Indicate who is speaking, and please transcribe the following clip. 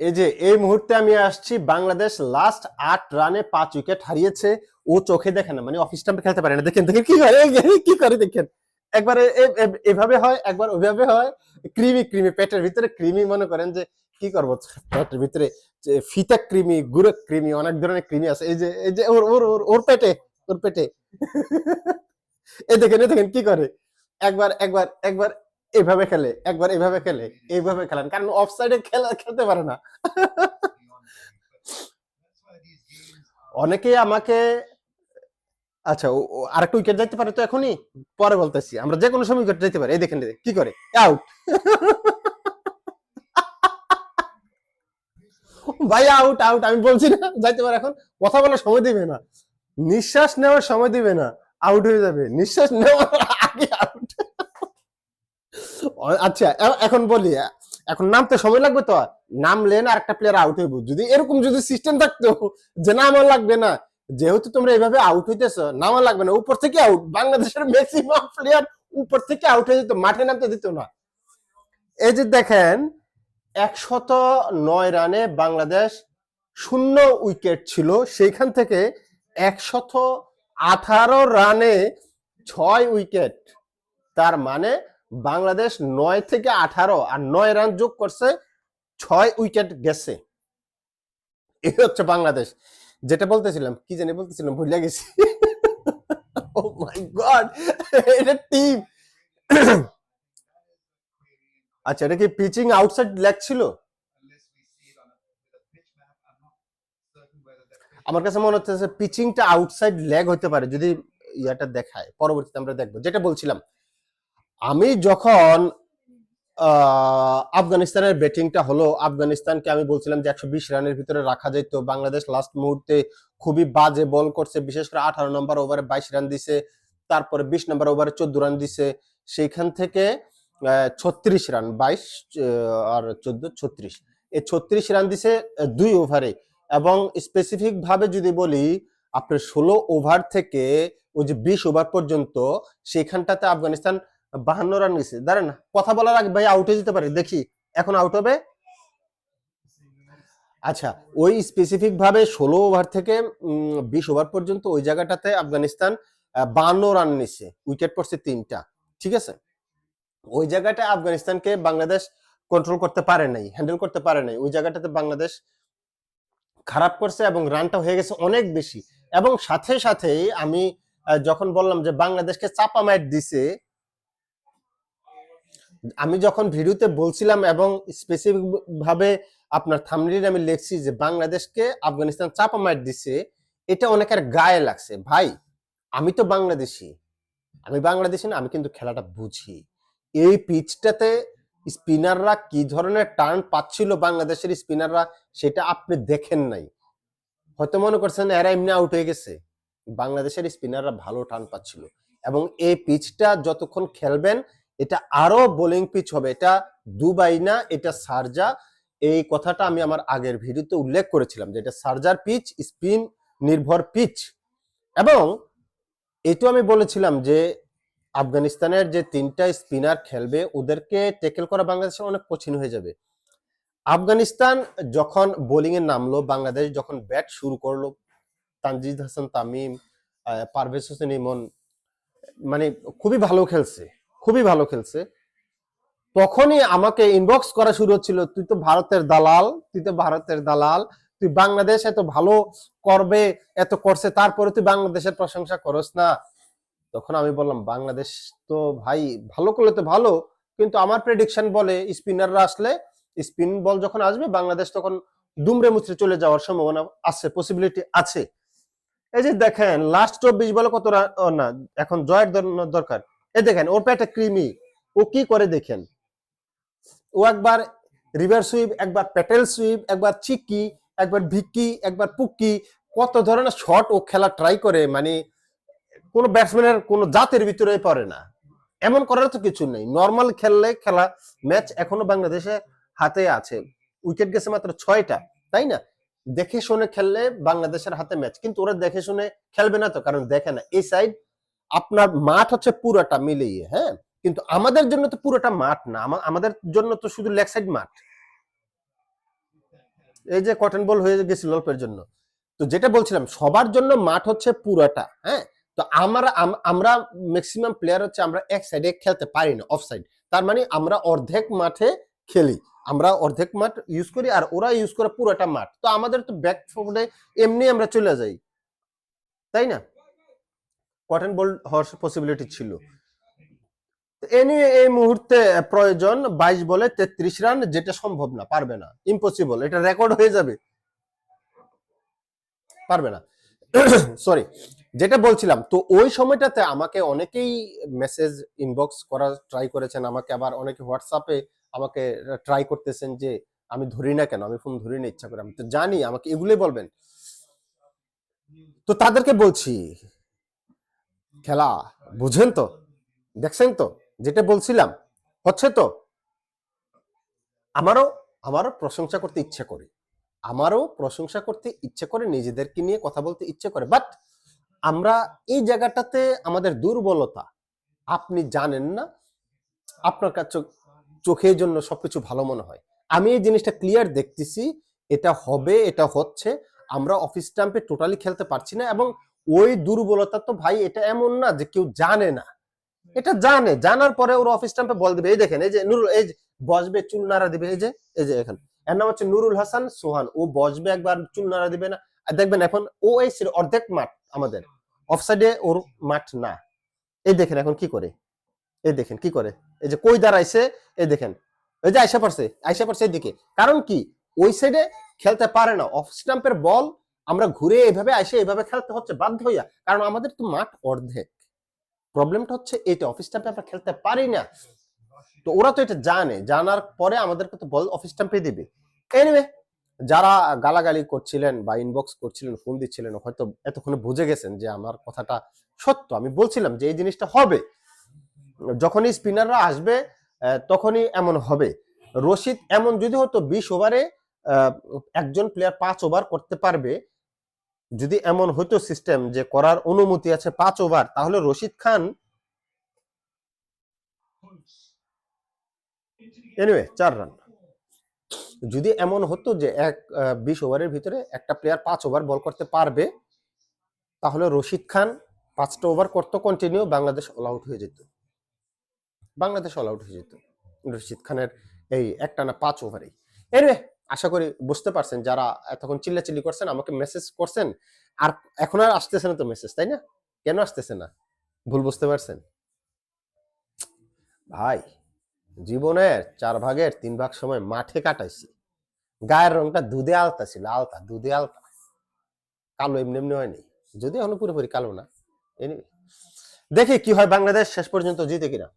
Speaker 1: এই যে, এই মুহূর্তে আমি আসছি বাংলাদেশ লাস্ট আট রানে পাঁচ উইকেট হারিয়েছে। ও চোখে দেখে না মানে অফিস টাইমে খেলতে পারে না। দেখেন দেখেন কি করে কি করে দেখেন? একবার এ- এ- এ- এভাবে হয়, একবার ওইভাবে হয় ক্রিমি ক্রিমি পেটের ভিতরে ক্রিমি মনে করেন যে, কি করব? পেটের ভিতরে ফিতা ক্রিমি গুড়ো ক্রিমি অনেক ধরনের ক্রিমি আছে। এই যে এই যে, ওর ওর, ওর- ওর পেটে ওর পেটে। এই দেখেন এই দেখেন কি করে? একবার একবার একবার এইভাবে খেলে একবার এইভাবে খেলে এইভাবে খেলেন। কারণ অফ সাইডে খেলা খেলতে পারে না। অনেকে আমাকে আচ্ছা ও আরেকটা উইকেট যাইতে পারে তো এখনই? পরে বলতেছি আমরা যে কোনো সময় উইকেট যাইতে পারি। এই দেখেন, কি করে? আউট ভাই আউট আউট আমি বলছি না যাইতে পারে এখন। কথা বলার সময় দিবে না। নিঃশ্বাস নেওয়ার সময় দিবে না। আউট হয়ে যাবে। নিঃশ্বাস নেওয়ার আগে আউট আচ্ছা এখন বলি এখন নামতে সময় লাগবে তো? নামলেন আর একটা প্লেয়ার আউট হইব। যদি এরকম যদি সিস্টেম থাকতো যে নামা লাগবে না, যেহেতু তোমরা এইভাবে আউট হইতেছো, নামা লাগবে না, উপর থেকে আউট বাংলাদেশের ম্যাক্সিমাম প্লেয়ার উপর থেকে আউট হয়ে যেত, মাঠে নামতে দিত না। এই যে দেখেন, একশত নয় রানে বাংলাদেশ শূন্য উইকেট ছিল, সেইখান থেকে একশত আঠারো রানে ছয় উইকেট। তার মানে বাংলাদেশ নয় থেকে আঠারো আর নয় রান যোগ করছে, ছয় উইকেট গেছে। এই হচ্ছে বাংলাদেশ। যেটা বলতেছিলাম, কি জানি বলতেছিলাম, ভুলে গেছি। ও মাই গড এটা টিম আচ্ছা এটা কি পিচিং আউটসাইড লেগ ছিল? আমার কাছে মনে হচ্ছে পিচিংটা আউটসাইড লেগ হতে পারে, যদি ইয়াটা দেখায়। পরবর্তীতে আমরা দেখব। যেটা বলছিলাম আমি যখন আফগানিস্তানের ব্যাটিংটা হলো, আফগানিস্তানকে আমি বলছিলাম যে একশো বিশ রানের ভিতরে রাখা যেত বাংলাদেশ লাস্ট মুহূর্তে খুবই বাজে বল করছে, বিশেষ করে আঠারো নম্বর ওভারে বাইশ রান দিছে, তারপরে বিশ নম্বর ওভারে চোদ্দ রান দিছে। সেইখান থেকে ছত্রিশ রান বাইশ আর চোদ্দ, ছত্রিশ। এই ছত্রিশ রান দিছে দুই ওভারে এবং স্পেসিফিক ভাবে যদি বলি, আপনার ষোলো ওভার থেকে ওই যে বিশ ওভার পর্যন্ত সেখানটাতে আফগানিস্তান বাহান্ন রান নিছে। দাঁড়ান, কথা বলার আগে ভাই আউট হয়ে যেতে পারে, দেখি। এখন আউট হবে? আচ্ছা ওই স্পেসিফিক ভাবে ষোলো ওভার থেকে বিশ ওভার পর্যন্ত ওই জায়গাটাতে আফগানিস্তান বান্ন রান নিছে। উইকেট পড়ছে তিনটা। ঠিক আছে? ওই জায়গাটা আফগানিস্তানকে বাংলাদেশ কন্ট্রোল করতে পারে নাই হ্যান্ডেল করতে পারে নাই। ওই জায়গাটাতে বাংলাদেশ খারাপ করছে এবং রানটা হয়ে গেছে অনেক বেশি। এবং সাথে সাথেই আমি যখন বললাম যে বাংলাদেশকে চাপা মাইট দিছে আমি যখন ভিডিওতে বলছিলাম এবং স্পেসিফিক ভাবে আপনার থামলিন আমি লিখছি যে বাংলাদেশকে আফগানিস্তান চাপা মার দিছে, এটা অনেকের গায়ে লাগছে। ভাই, আমি তো বাংলাদেশি। আমি বাংলাদেশি না, আমি কিন্তু খেলাটা বুঝি। এই পিচটাতে স্পিনাররা কি ধরনের টার্ন পাচ্ছিল বাংলাদেশের স্পিনাররা সেটা আপনি দেখেন নাই। হয়তো মনে করছেন এরা এমনি আউট হয়ে গেছে। বাংলাদেশের স্পিনাররা ভালো টার্ন পাচ্ছিল। এবং এই পিচটা যতক্ষণ খেলবেন এটা আরও বোলিং পিচ হবে। এটা দুবাই না, এটা সারজা। এই কথাটা আমি আমার আগের ভিডিওতে উল্লেখ করেছিলাম যে এটা সার্জার পিচ স্পিন নির্ভর পিচ এবং এটাও আমি বলেছিলাম যে আফগানিস্তানের যে তিনটা স্পিনার খেলবে, ওদেরকে টেকেল করা বাংলাদেশের অনেক কঠিন হয়ে যাবে। আফগানিস্তান যখন বোলিং এ নামলো, বাংলাদেশ যখন ব্যাট শুরু করল, তানজিদ হাসান তামিম পারভেজ হোসেন ইমন মানে খুবই ভালো খেলছে। খুবই ভালো খেলছে। তখনই আমাকে ইনবক্স করা শুরু হচ্ছিল, তুই তো ভারতের দালাল, তুই তো ভারতের দালাল, তুই বাংলাদেশ এত ভালো করবে, এত করছে, তারপরে তুই বাংলাদেশের প্রশংসা করস না? তখন আমি বললাম, বাংলাদেশ তো ভাই, ভালো করলে তো ভালো, কিন্তু আমার প্রেডিকশন বলে স্পিনাররা আসলে স্পিন বল যখন আসবে, বাংলাদেশ তখন দুমড়ে মুচড়ে চলে যাওয়ার সম্ভাবনা আছে পসিবিলিটি আছে। এই যে দেখেন লাস্ট চব্বিশ বলে কত না, এখন জয়ের দরকার। এই দেখেন, ওর পেটে ক্রিমি ও কি করে দেখেন? ও একবার রিভার সুইপ একবার প্যাটেল সুইপ একবার চিকি একবার ভিকি, একবার পুকি, কত ধরনের শট ও খেলা ট্রাই করে মানে কোন ব্যাটসম্যানের কোন জাতের ভিতরে পড়ে না। এমন করার তো কিছু নেই। নর্মাল খেললে খেলা ম্যাচ এখনও বাংলাদেশে হাতে আছে। উইকেট গেছে মাত্র ছয়টা, তাই না? দেখে শুনে খেললে বাংলাদেশের হাতে ম্যাচ কিন্তু ওরা দেখে শুনে খেলবে না তো, কারণ দেখে না। এই সাইড আপনার মাঠ হচ্ছে পুরোটা মিলিয়ে হ্যাঁ? কিন্তু আমাদের জন্য তো পুরোটা মাঠ না। আমাদের জন্য তো শুধু লেগ সাইড মাঠ। এই যে কটন বল হয়ে গেছিল অল্পের জন্য। তো যেটা বলছিলাম, সবার জন্য মাঠ হচ্ছে পুরাটা হ্যাঁ? তো আমরা আমরা ম্যাক্সিমাম প্লেয়ার হচ্ছে আমরা এক সাইডে খেলতে পারি না অফ সাইড তার মানে আমরা অর্ধেক মাঠে খেলি। আমরা অর্ধেক মাঠ ইউজ করি আর ওরা ইউজ করে পুরোটা মাঠ। তো আমাদের তো ব্যাক ফুটে এমনি আমরা চলে যাই। তাই না? কটন বল হওয়ার পসিবিলিটি ছিল। এ নিয়ে এই মুহূর্তে প্রয়োজন বাইশ বলে তেত্রিশ রান, যেটা সম্ভব না, পারবে না। ইম্পসিবল এটা রেকর্ড হয়ে যাবে। পারবে না। সরি যেটা বলছিলাম, তো ওই সময়টাতে আমাকে অনেকেই মেসেজ ইনবক্স করা ট্রাই করেছেন আমাকে, আবার অনেকে হোয়াটসঅ্যাপে আমাকে ট্রাই করতেছেন যে, আমি ধরি না কেন? আমি ফোন ধরি না, ইচ্ছা করে। আমি তো জানি, আমাকে এগুলোই বলবেন। তো তাদেরকে বলছি খেলা, বুঝেন তো? দেখছেন তো? যেটা বলছিলাম, হচ্ছে তো, আমারও আমারও প্রশংসা করতে ইচ্ছে করে। আমারও প্রশংসা করতে ইচ্ছে করে, নিজেদেরকে নিয়ে কথা বলতে ইচ্ছে করে। বাট আমরা এই জায়গাটাতে আমাদের দুর্বলতা, আপনি জানেন না, আপনার কাছে চোখের জন্য সবকিছু ভালো মনে হয়। আমি এই জিনিসটা ক্লিয়ার দেখতেছি, এটা হবে, এটা হচ্ছে, আমরা অফিস স্ট্যাম্পে টোটালি খেলতে পারছি না এবং ওই দুর্বলতা তো ভাই এটা এমন না যে কেউ জানে না। এটা জানে, জানার পরে ওর অফিস স্ট্যাম্পে বল দিবে। এই দেখেন, এই যে নুরুল, এই বসবে, চুল নাড়া দিবে, এই যে এই যে এখন। এর নাম হচ্ছে নুরুল হাসান সোহান। ও বসবে একবার, চুল নাড়া দিবে না। দেখবেন এখন ও এই অর্ধেক মাঠ আমাদের। অফসাইডে ওর মাঠ না। এই দেখেন এখন কি করে? এই দেখেন কি করে? এই যে কই দাঁড়াইছে? এই দেখেন। এই যে আইসা পারছে আইসা পারছে এদিকে কারণ কি? ওই সাইডে খেলতে পারে না। অফ স্টাম্পের বল আমরা ঘুরে এভাবে আইসে এভাবে খেলতে হচ্ছে, বাধ্য হইয়া। কারণ আমাদের তো মাঠ অর্ধেক। প্রবলেমটা হচ্ছে এটা অফিস স্টাম্পে আমরা খেলতে পারি না। তো ওরা তো এটা জানে। জানার পরে আমাদেরকে তো বল অফিস স্টাম্পে দিবে। এনিওয়ে যারা গালাগালি করছিলেন বা ইনবক্স করছিলেন ফোন দিচ্ছিলেন, হয়তো এতক্ষণে বুঝে গেছেন যে আমার কথাটা সত্য। আমি বলছিলাম যে এই জিনিসটা হবে। যখনই স্পিনাররা আসবে তখনই এমন হবে। রশিদ এমন যদি হতো বিশ ওভারে একজন প্লেয়ার পাঁচ ওভার করতে পারবে যদি এমন হতো সিস্টেম যে করার অনুমতি আছে পাঁচ ওভার তাহলে রশিদ খান এনিওয়ে চার রান যদি এমন হতো যে এক বিশ ওভারের ভিতরে একটা প্লেয়ার পাঁচ ওভার বল করতে পারবে, তাহলে রশিদ খান পাঁচটা ওভার করতো কন্টিনিউ বাংলাদেশ অল আউট হয়ে যেত। বাংলাদেশ অল আউট হয়ে যেত। রশিদ খানের এই একটা না পাঁচ ওভারেই এনিওয়ে আশা করি বুঝতে পারছেন যারা এতক্ষণ চিল্লাচিল্লি করছেন, আমাকে মেসেজ করছেন। আর এখন আর আসতেছে না তো মেসেজ তাই না? কেন আসতেছে না? ভুল বুঝতে পারছেন? ভাই, জীবনের চার ভাগের তিন ভাগ সময় মাঠে কাটাইছি। গায়ের রংটা দুধে আলতা ছিল, আলতা, দুধে আলতা। কালো এমনি এমনি হয়নি যদি এখনও পুরোপুরি কালো না। দেখি কি হয় বাংলাদেশ শেষ পর্যন্ত জিতে কিনা।